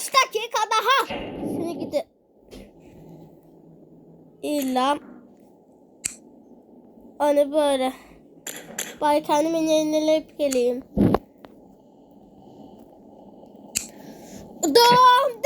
dakika daha. Seni gidi. İlla. Hani böyle. Bay kendime yenileyip geleyim. Dum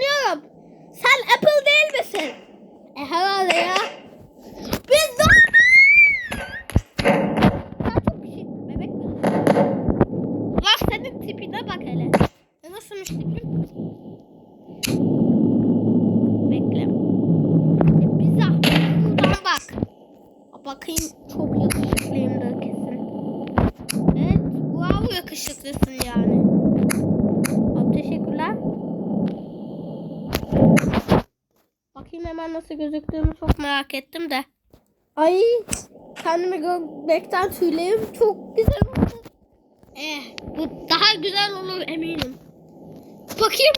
tanıyorum. Sen Apple değil misin? E herhalde ya. Biz de... Lan senin tipine bak hele. E nasılmış? Bekle. E zahmet buradan bak. Bakayım çok yakışıklıyımdır kesin. Evet, wow yakışıklısın yani. Abi teşekkürler. Hemen nasıl gözüktüğümü çok merak ettim de. Ay kendimi görmekten tüylerim çok güzel oldu. Eh bu daha güzel olur eminim. Bakayım.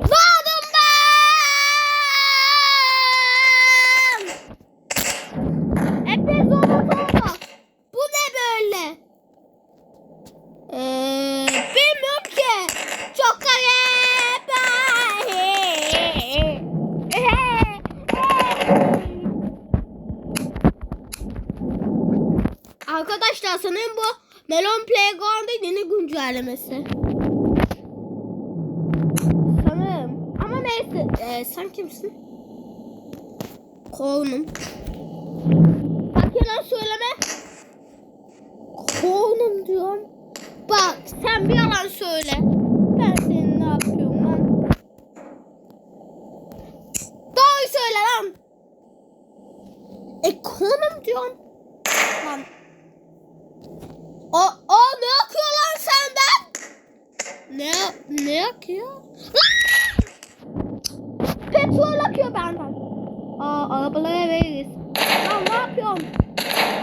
Doğdum ben! Epey zor oldu. Bu ne böyle? Ee, bilmiyorum ki. Çok garip. Arkadaşlar sanırım bu Melon Playground'ın yeni güncellemesi. Sanırım. Ama neyse. Ee, sen kimsin? Kornum. Bak yalan söyleme. Kornum diyorum. Bak sen bir yalan söyle. Ben senin ne yapıyorum lan? Doğru söyle lan. E konum diyorum. O, o ne akıyor lan senden? Ne ne akıyor? Petrol akıyor benden. Aa arabalara veririz. Lan ne yapıyorsun?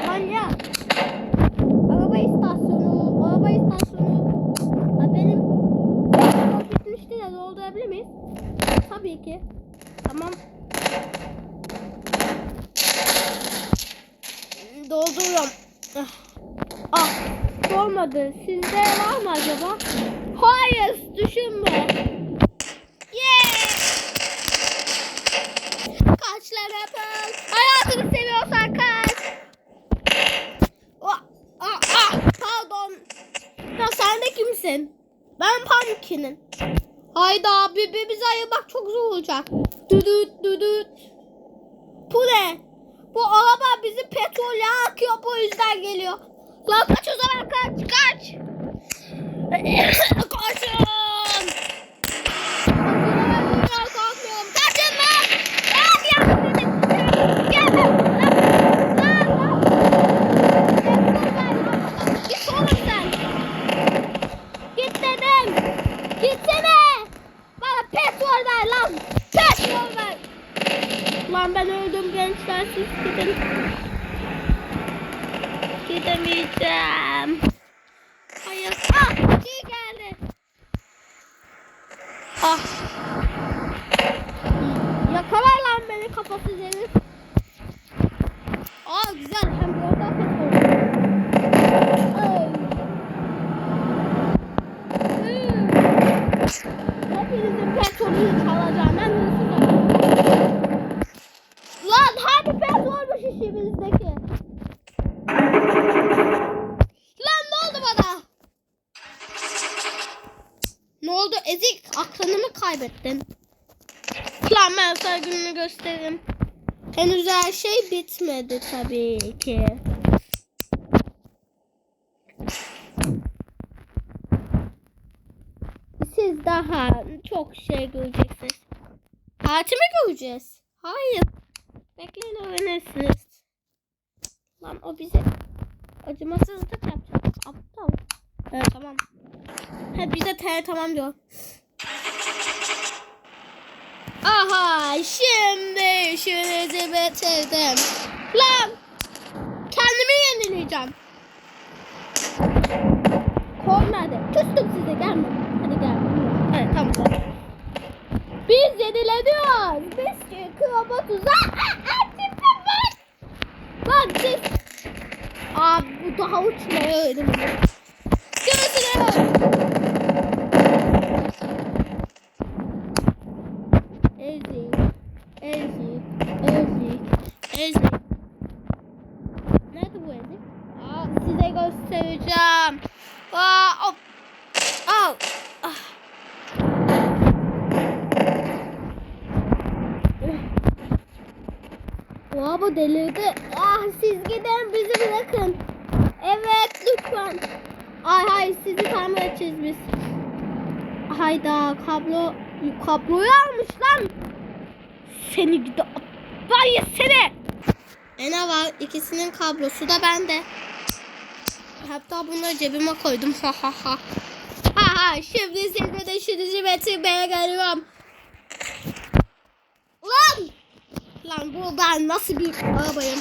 Manyak. Araba istasyonu, araba istasyonu. Ha, benim Yok, bitmişti de doldurabilir miyiz? Tabii ki. Tamam. Dolduruyorum. Ah. Ah, olmadı. Sizde var mı acaba? Hayır, düşünme. Yeah! Kaç lan? Hayatını seviyorsan kaç. Ah, ah, ah, pardon. Ya sen de kimsin? Ben Pumpkin'im. Hayda birbirimize ayırmak çok zor olacak. Düdüt düdüt. Bu ne? Bu araba bizi petrol yakıyor bu yüzden geliyor. Lan kaç o zaman kaç kaç. Kaçın. Gidemeyeceğim. Hayır. Ah iyi geldi. Ah. Yakalar lan beni kafasız herif. Kaybettin? Lan ben sana gününü göstereyim. Henüz her şey bitmedi tabii ki. Siz daha çok şey göreceksiniz. Parti mi göreceğiz? Hayır. Bekleyin öğrenirsiniz. Lan o bize acımasızlık yapacak. Aptal. Evet tamam. Ha bize te tamam diyor. Aha şimdi işinizi bitirdim. Lan kendimi yenileyeceğim. Kol nerede? Küstüm size gelme. Hadi gel. Evet tamam. Biz yenileniyoruz. Biz çünkü robotuz. Aa, aa, tipim var. Lan siz. Aa bu daha uçmayı Ezik, ezik, ezik, ezik. Nerede bu ezik? Aa, size göstereceğim. Aa, hop. Al. Ah. Oha bu delirdi. Ah siz gidin bizi bırakın. Evet lütfen. Ay hayır sizi tamir edeceğiz biz. Hayda kablo kabloyu almış lan. Seni gidi Vay seni. E ne var ikisinin kablosu da bende. Hatta bunları cebime koydum ha ha ha. Ha ha şimdi size de bitirmeye geliyorum. Lan! Lan bu ben nasıl bir arabayım?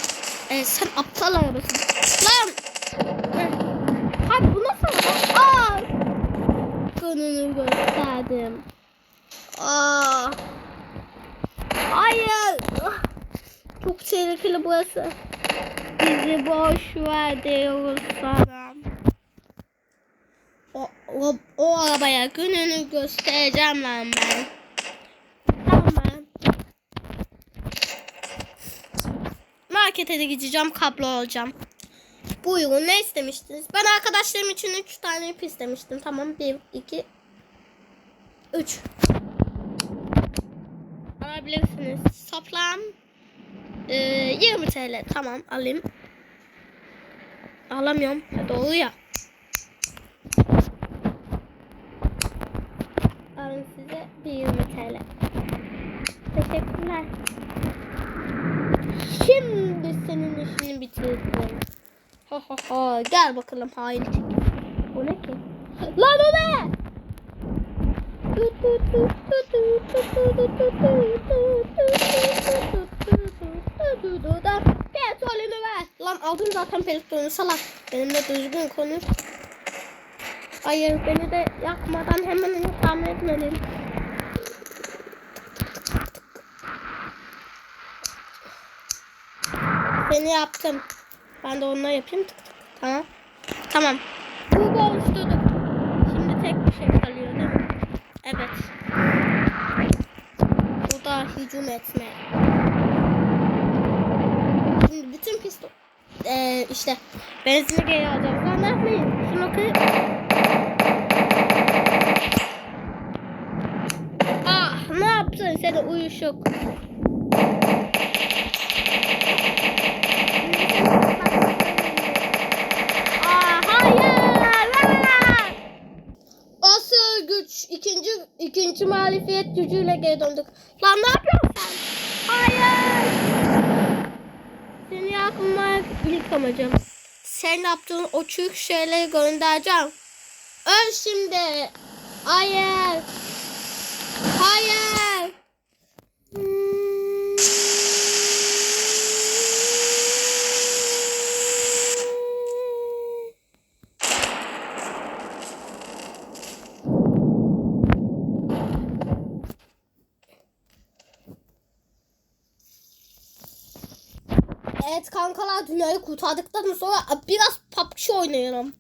Ee, sen aptal arabasın. Lan! Abi bu nasıl? Aa! Konunu gösterdim. Aa! Hayır! Çok tehlikeli burası. Bizi boş ver diyoruz sana. O, o, o arabaya gününü göstereceğim lan ben. Tamam. Markete de gideceğim kablo alacağım. Buyurun ne istemiştiniz? Ben arkadaşlarım için 3 tane ip istemiştim. Tamam 1, 2, 3. Alabilirsiniz. Toplam e, 20 TL. Tamam alayım. Alamıyorum. Doğru ya. Alın size bir 20 TL. Teşekkürler. Şimdi senin işini bitirdim. Ha ha ha. Gel bakalım hain. O ne ki? Lan o ne? Petrolünü ver. Lan aldım zaten petrolünü salak. Benimle düzgün konuş. Hayır beni de yakmadan hemen tamir etmeliyim. Seni yaptım. Ben de onunla yapayım. Tamam. Tamam. Bu oluşturduk. Şimdi tek bir şey kalıyor değil mi? Evet. Bu da hücum etme. Şimdi bütün piston ee, işte benzini geri alacağız. Lan ne yapmayın? Şunu kır. Ah ne yaptın seni uyuşuk. Aa, hayır. Aa! Asıl güç ikinci muhalefet gücüyle geri döndük. Lan ne yapıyorsun sen? Hayır. Seni yakmak ilk amacım. Sen yaptığın o çürük şeyleri göndereceğim. Öl şimdi. Hayır. Hayır. Evet kankalar dünyayı kurtardıktan sonra biraz PUBG oynayalım.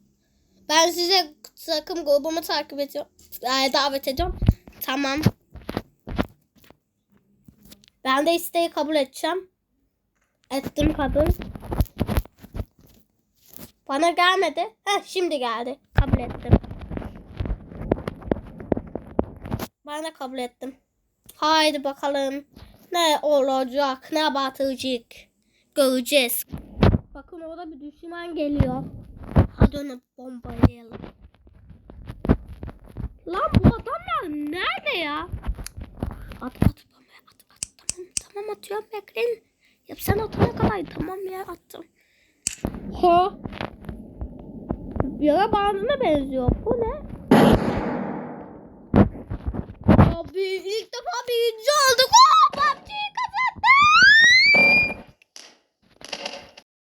Ben size takım grubumu takip ediyorum. Ee, davet ediyorum. Tamam. Ben de isteği kabul edeceğim. Ettim kabul. Bana gelmedi. Heh şimdi geldi. Kabul ettim. Ben de kabul ettim. Haydi bakalım. Ne olacak? Ne batacak? Göreceğiz. Bakın orada bir düşman geliyor. Hadi onu bombalayalım. Lan bu adamlar nerede ya? At at bombaya at at. Tamam tamam atıyorum bekleyin. Yap sen atana kadar tamam ya attım. Ha? Yara bandına benziyor. Bu ne? Abi ilk defa birinci olduk. Aa!